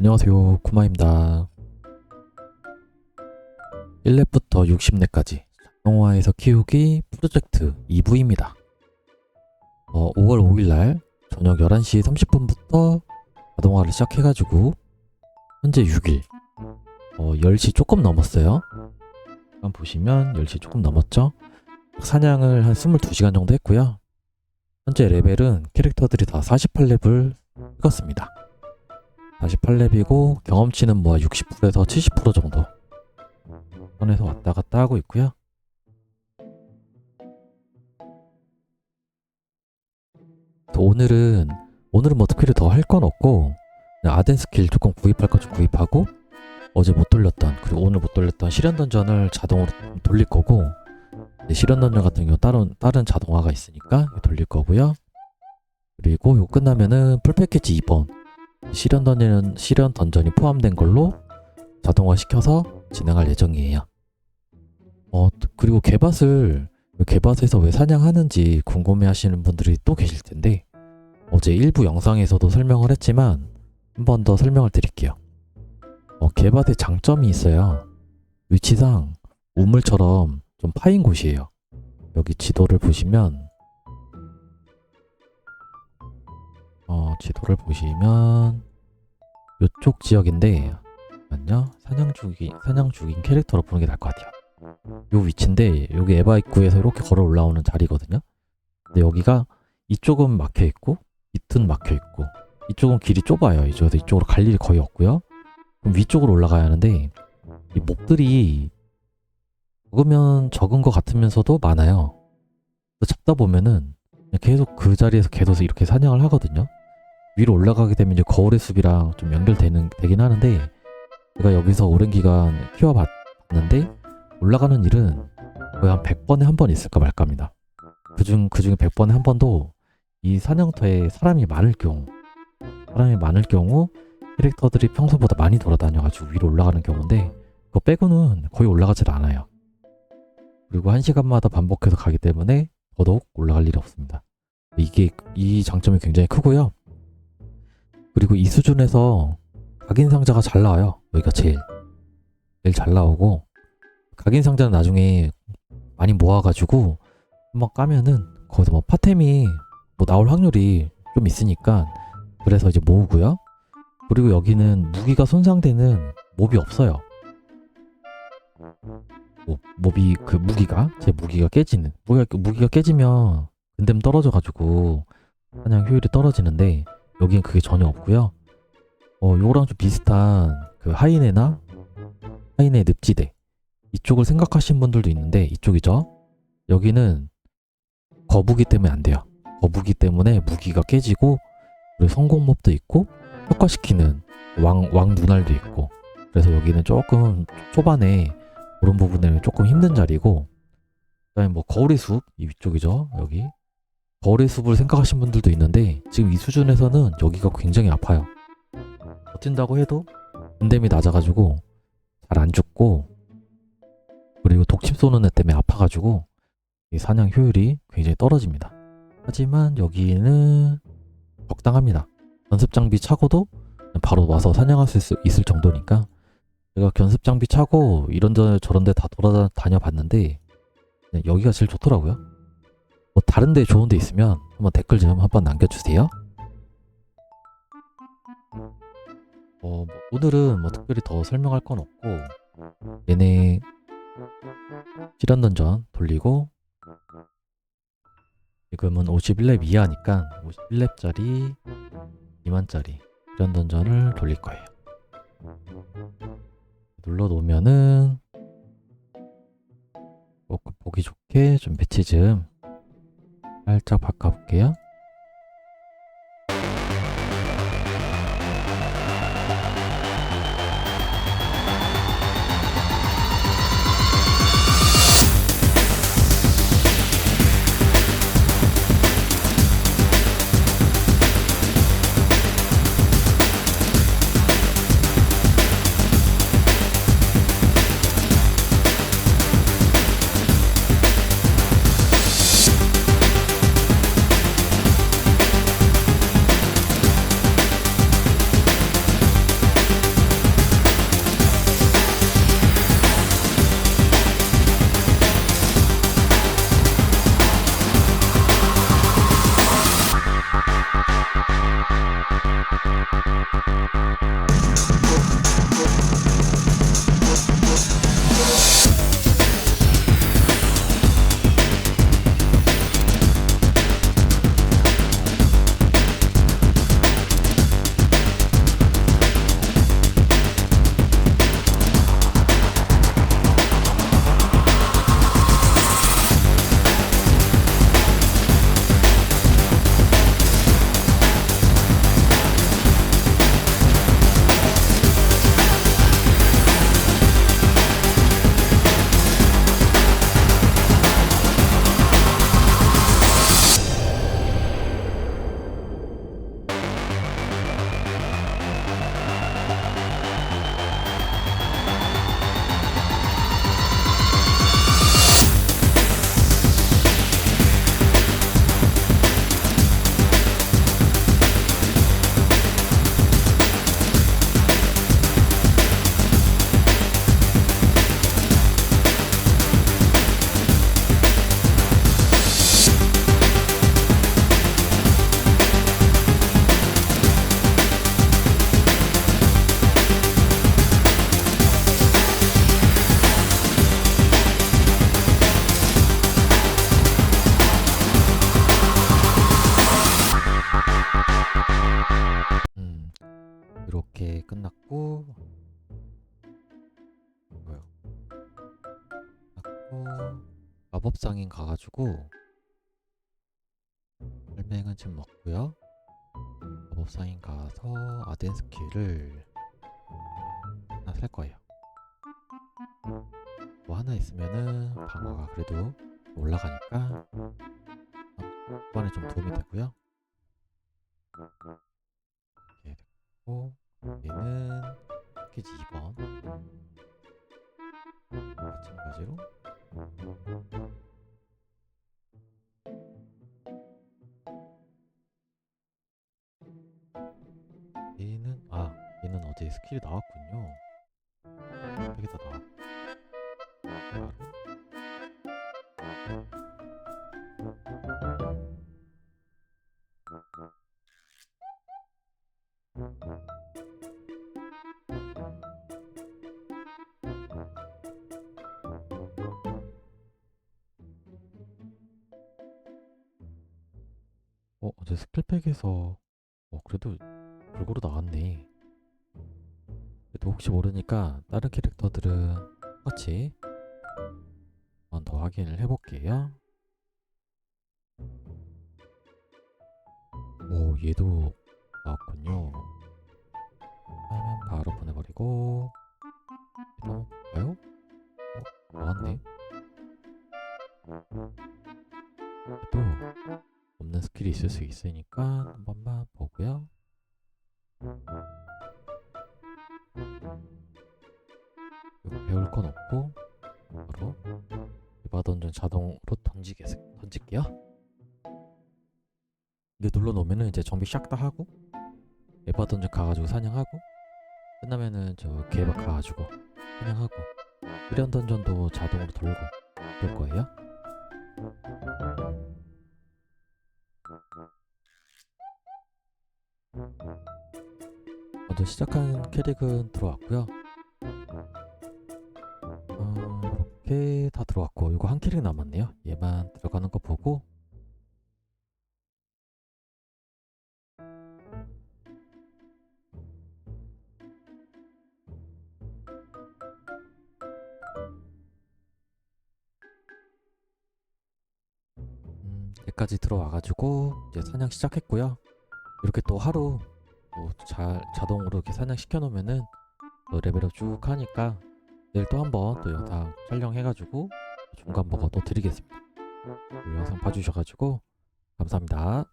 안녕하세요 쿠마입니다. 1렙부터 60렙까지 자동화에서 키우기 프로젝트 2부입니다. 어, 5월 5일날 저녁 11시 30분부터 자동화를 시작해가지고 현재 6일. 어, 10시 조금 넘었어요. 한번 보시면 10시 조금 넘었죠? 사냥을 한 22시간 정도 했고요. 현재 레벨은 캐릭터들이 다 48렙을 찍었습니다 48렙이고 경험치는 뭐 60%에서 70% 정도 선에서 왔다 갔다 하고 있고요. 또 오늘은 오늘은 뭐 특별히 더 할 건 없고 아덴 스킬 조금 구입할 거좀 구입하고 어제 못 돌렸던 그리고 오늘 못 돌렸던 실현 던전을 자동으로 좀 돌릴 거고 실현 던전 같은 경우 다른 다른 자동화가 있으니까 돌릴 거고요. 그리고 요 끝나면은 풀 패키지 2번 실현 던전 실현 던전이 포함된 걸로 자동화 시켜서 진행할 예정이에요. 어 그리고 개밭을 개밭에서 왜 사냥하는지 궁금해 하시는 분들이 또 계실 텐데 어제 일부 영상에서도 설명을 했지만 한 번 더 설명을 드릴게요. 어, 개밭의 장점이 있어요. 위치상 우물처럼 좀 파인 곳이에요. 여기 지도를 보시면 어, 지도를 보시면 이쪽 지역인데 잠깐만요. 사냥 중인 사냥 중인 캐릭터로 보는 게 나을 것 같아요. 요 위치인데 여기 에바 입구에서 이렇게 걸어 올라오는 자리거든요. 근데 여기가 이쪽은 막혀 있고 이쪽은 막혀 있고 이쪽은 길이 좁아요. 이쪽에서 이쪽으로 갈 일이 거의 없고요. 그럼 위쪽으로 올라가야 하는데 이 몹들이 적으면 적은 것 같으면서도 많아요. 잡다 보면은 계속 그 자리에서 계속 이렇게 사냥을 하거든요. 위로 올라가게 되면 이제 거울의 숲이랑 좀 연결되는 되긴 하는데 제가 여기서 오랜 기간 키워봤는데 올라가는 일은 거의 한 100번에 한 번 있을까 말까입니다. 그중 그중에 100번에 한 번도 이 사냥터에 사람이 많을 경우 사람이 많을 경우 캐릭터들이 평소보다 많이 돌아다녀가지고 위로 올라가는 경우인데 그거 빼고는 거의 올라가질 않아요. 그리고 한 시간마다 반복해서 가기 때문에 더더욱 올라갈 일이 없습니다. 이게 이 장점이 굉장히 크고요. 그리고 이 수준에서 각인 상자가 잘 나와요. 여기가 제일 제일 잘 나오고 각인 상자는 나중에 많이 모아가지고 한번 까면은 거기서 뭐 파템이 뭐 나올 확률이 좀 있으니까 그래서 이제 모으고요. 그리고 여기는 무기가 손상되는 몹이 없어요. 뭐, 몹이 그 무기가 제 무기가 깨지는 무기가, 무기가 깨지면 근댐 떨어져가지고 사냥 효율이 떨어지는데 여기는 그게 전혀 없고요. 어 요거랑 좀 비슷한 그 하이네나 하이네 늪지대 이쪽을 생각하시는 분들도 있는데 이쪽이죠. 여기는 거북이 때문에 안 돼요. 거북이 때문에 무기가 깨지고 그리고 성공몹도 있고 효과시키는 왕, 왕 눈알도 있고 그래서 여기는 조금 초반에 그런 부분에 조금 힘든 자리고 그다음에 뭐 거울의 숲이 위쪽이죠 여기 거울의 숲을 생각하시는 분들도 있는데 지금 이 수준에서는 여기가 굉장히 아파요. 버틴다고 해도 분뎀이 낮아가지고 잘 안 죽고 그리고 독침 쏘는 애 때문에 아파가지고 이 사냥 효율이 굉장히 떨어집니다. 하지만 여기는 적당합니다. 연습 장비 차고도 바로 와서 사냥할 수 있- 있을 정도니까 제가 견습 장비 차고 이런데 저런데 다 돌아다녀 봤는데 네, 여기가 제일 좋더라고요. 뭐 다른 데 좋은 데 있으면 한번 댓글 좀 한번 남겨주세요. 어, 뭐 오늘은 뭐 특별히 더 설명할 건 없고 얘네 실현 던전 돌리고 지금은 51렙 이하니까 51렙짜리 2만짜리 실현 던전을 돌릴 거예요. 눌러 놓으면은 꼭 보기 좋게 좀 배치 좀 살짝 바꿔볼게요. 마법상인 가가지고 설명은 지금 없고요. 마법상인 가서 아덴 스킬을 하나 살 거예요. 뭐 하나 있으면은 방어가 그래도 올라가니까 이번에 좀 도움이 되고요. 이렇게 됐고 얘는 패키지 2번. 마찬가지로 어제 스킬이 나왔군요. 여기다 바로. 어 어제 스킬팩에서 어 그래도 골고루 나왔네 그래도 혹시 모르니까 다른 캐릭터들은 똑같이 한 번 더 확인을 해볼게요. 오 얘도 나왔군요. 하면 바로 보내버리고 얘도 볼까요? 어 나왔네. 그래도 없는 스킬이 있을 수 있으니까 배울 건 없고 바로 에바 던전 자동으로 던지게 던질게요. 이게 눌러 놓으면은 이제 정비 샥 다 하고 에바 던전 가가지고 사냥하고 끝나면은 저 개박 가가지고 사냥하고 이런 던전도 자동으로 돌고 그럴 거예요. 먼저 시작한 캐릭은 들어왔고요. 어, 이렇게 다 들어왔고 이거 한 캐릭 남았네요. 얘만 들어가는 거 보고 음, 여기까지 들어와가지고 이제 사냥 시작했고요. 이렇게 또 하루 또잘 자동으로 이렇게 사냥 시켜놓으면은 또 레벨업 쭉 하니까 내일 또 한번 또 영상 촬영해가지고 중간 보고 또 드리겠습니다. 영상 봐주셔가지고 감사합니다.